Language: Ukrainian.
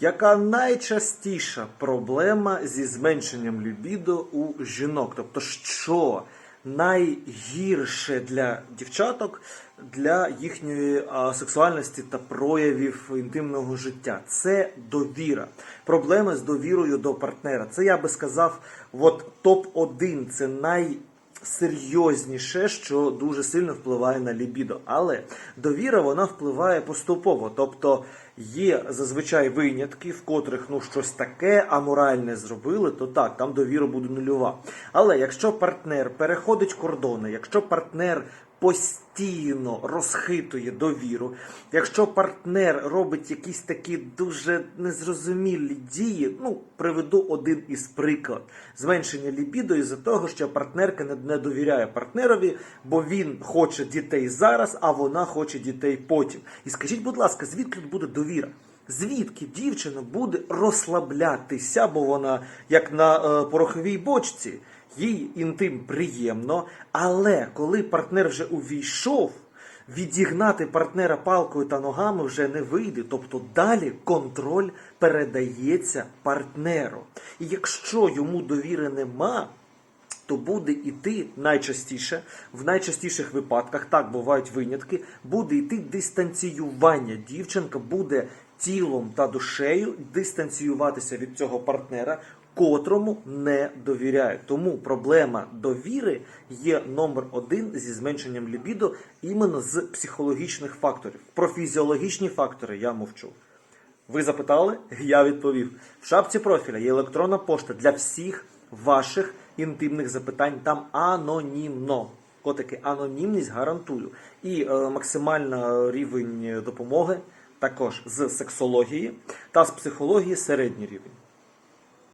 Яка найчастіша проблема зі зменшенням лібідо у жінок? Тобто, що найгірше для дівчаток для їхньої а, сексуальності та проявів інтимного життя? Це довіра. Проблеми з довірою до партнера. Це я би сказав, от топ-1 це най серйозніше, що дуже сильно впливає на лібідо. Але довіра вона впливає поступово. Тобто є зазвичай винятки, в котрих ну щось таке аморальне зробили, то так, там довіра буде нульова. Але якщо партнер переходить кордони, якщо партнер постійно розхитує довіру, якщо партнер робить якісь такі дуже незрозумілі дії, ну приведу один із приклад зменшення лібідо із-за того, що партнерка не, довіряє партнерові, бо він хоче дітей зараз, а вона хоче дітей потім. І скажіть, будь ласка, звідки тут буде довіра? Звідки дівчина буде розслаблятися, бо вона як на е, пороховій бочці, їй інтим приємно, але коли партнер вже увійшов, відігнати партнера палкою та ногами вже не вийде. Тобто далі контроль передається партнеру. І якщо йому довіри нема, то буде йти найчастіше, в найчастіших випадках, так бувають винятки, буде йти дистанціювання. Дівчинка буде тілом та душею дистанціюватися від цього партнера, котрому не довіряє. Тому проблема довіри є номер один зі зменшенням лібідо іменно з психологічних факторів. Про фізіологічні фактори я мовчу. Ви запитали? Я відповів. В шапці профіля є електронна пошта для всіх ваших інтимних запитань. Там анонімно. Котики, анонімність гарантую. І е, максимальна рівень допомоги також з сексології та з психології середній рівень.